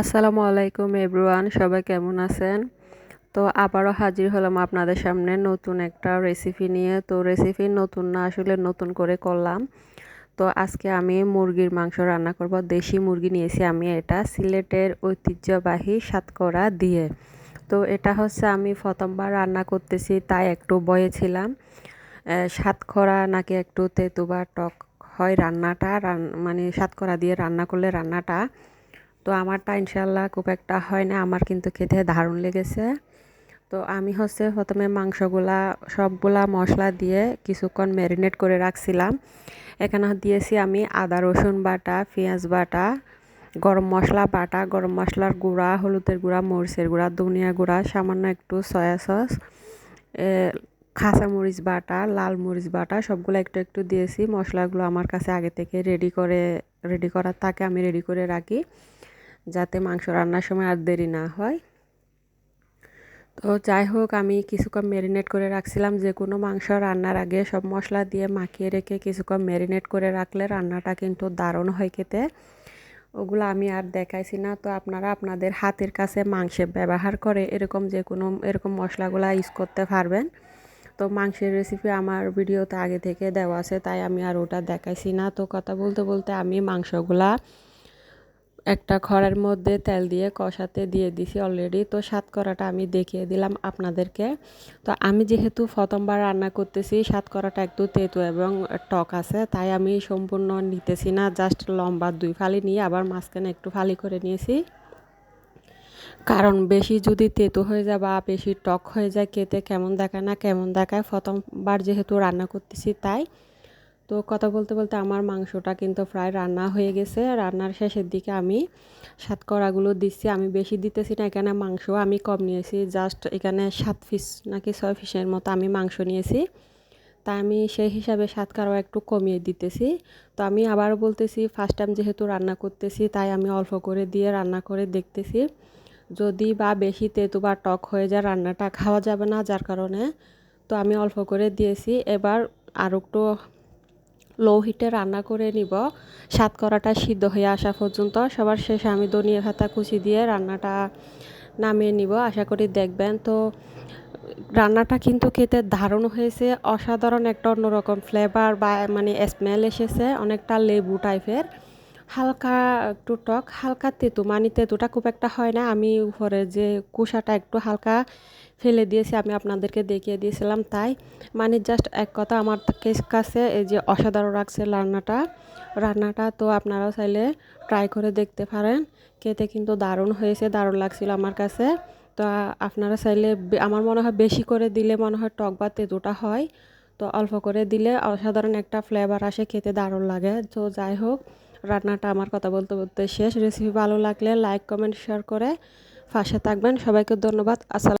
আসসালামু আলাইকুম এভরিওয়ান, সবাই কেমন আছেন? তো আবারও হাজির হলাম আপনাদের সামনে নতুন একটা রেসিপি নিয়ে। তো রেসিপি নতুন না, আসলে নতুন করে করলাম। তো আজকে আমি মুরগির মাংস রান্না করব। দেশি মুরগি নিয়েছি আমি এটা সিলেটের ঐতিহ্যবাহী সাতকরা দিয়ে। তো এটা হচ্ছে আমি প্রথমবার রান্না করতেছি, তাই একটু বয়ে ছিলাম। সাতকরা নাকি একটু তেতু বা টক হয় রান্নাটা মানে সাতকরা দিয়ে রান্না করলে রান্নাটা তো আমারটা ইনশাল্লাহ খুব একটা হয় না, আমার কিন্তু খেতে দারুণ লেগেছে। তো আমি হচ্ছে প্রথমে মাংসগুলা, সবগুলা মশলা দিয়ে কিছুক্ষণ ম্যারিনেট করে রাখছিলাম। এখানে দিয়েছি আমি আদা, রসুন বাটা, পেঁয়াজ বাটা, গরম মশলা বাটা, গরম মশলার গুঁড়া, হলুদের গুঁড়া, মরিচের গুঁড়া, ধনিয়া গুঁড়া, সামান্য একটু সয়া সস খাসা মরিচ বাটা, লাল মরিচ বাটা, সবগুলো একটু একটু দিয়েছি। মশলাগুলো আমার কাছে আগে থেকে রেডি করে রেডি করার থাকে আমি রেডি করে রাখি। যাতে মাংস রান্নার সময় আর দেরি না হয়। তো যাই হোক আমি কিছুক্ষণ ম্যারিনেট করে রাখছিলাম। যে কোনো মাংস রান্নার আগে সব মশলা দিয়ে মাখিয়ে রেখে কিছুক্ষণ ম্যারিনেট করে রাখলে রান্নাটা কিন্তু দারুণ হয় খেতে। ওগুলো আমি আর দেখাইছি না। তো আপনারা আপনাদের হাতের কাছে মাংসে ব্যবহার করে এরকম যে কোনো, এরকম মশলাগুলো ইউজ করতে পারবেন। তো মাংসের রেসিপি আমার ভিডিওতে আগে থেকে দেওয়া আছে, তাই আমি আর ওটা দেখাইছি না। তো কথা বলতে বলতে আমি মাংসগুলা একটা খড়ের মধ্যে তেল দিয়ে কষাতে দিয়ে দিছি অলরেডি তো সাত করাটা আমি দেখিয়ে দিলাম আপনাদেরকে। তো আমি যেহেতু প্রথমবার রান্না করতেছি করাটা একটু তেতো এবং টক আছে, তাই আমি সম্পূর্ণ নিতেছি না জাস্ট লম্বা দুই ফালি নিয়ে আবার মাঝখানে একটু ফালি করে নিয়েছি। কারণ বেশি যদি তেতো হয়ে যায় বা বেশি টক হয়ে যায়, খেতে কেমন দেখায় না, কেমন দেখায়। প্রথমবার যেহেতু রান্না করতেছি তাই তো কথা বলতে বলতে আমার মাংসটা কিন্তু প্রায় রান্না হয়ে গেছে। রান্নার শেষের দিকে আমি সাতকড়াগুলো দিচ্ছি। আমি বেশি দিতেছি না এখানে মাংস। আমি কম নিয়েছি। জাস্ট এখানে সাত পিস নাকি ছয় পিসের মতো আমি মাংস নিয়েছি। তাই আমি সেই হিসাবে সাতকারও একটু কমিয়ে দিতেছি। তো আমি আবার বলতেছি ফার্স্ট টাইম যেহেতু রান্না করতেছি, তাই আমি অল্প করে দিয়ে রান্না করে দেখতেছি। যদি বা বেশি তেতু বা টক হয়ে যায়, রান্নাটা খাওয়া যাবে না, যার কারণে। তো আমি অল্প করে দিয়েছি। এবার আর একটু লো হিটে রান্না করে নিব। করাটা সিদ্ধ হয়ে আসা পর্যন্ত সবার শেষে আমি ধনিয়া খাতা কুচি দিয়ে রান্নাটা নামিয়ে নিব। আশা করি দেখবেন। তো রান্নাটা কিন্তু খেতে ধারণ হয়েছে। অসাধারণ একটা অন্যরকম ফ্লেভার বা মানে স্মেল এসেছে। অনেকটা লেবু টাইপের হালকা একটু টক, হালকা তেঁতু মানে তেঁতুটা খুব একটা হয় না। আমি উপরে যে কুষাটা একটু হালকা ফেলে দিয়েছি, আমি আপনাদেরকে দেখিয়ে দিয়েছিলাম তাই। মানে জাস্ট এক কথা আমার কাছে এই যে অসাধারণ রাখছে রান্নাটা। রান্নাটা তো আপনারাও চাইলে ট্রাই করে দেখতে পারেন। খেতে কিন্তু দারুণ হয়েছে, দারুণ লাগছিল আমার কাছে। তো আপনারা চাইলে আমার মনে হয় বেশি করে দিলে মনে হয় টক বা তেঁতুটা হয়। তো অল্প করে দিলে অসাধারণ একটা ফ্লেভার আসে, খেতে দারুণ লাগে। তো যাই হোক রান্নাটা আমার কথা বলতে বলতে শেষ। রেসিপি ভালো লাগলে লাইক কমেন্ট শেয়ার করে ফাঁসে থাকবেন। সবাইকে ধন্যবাদ। আসসালাম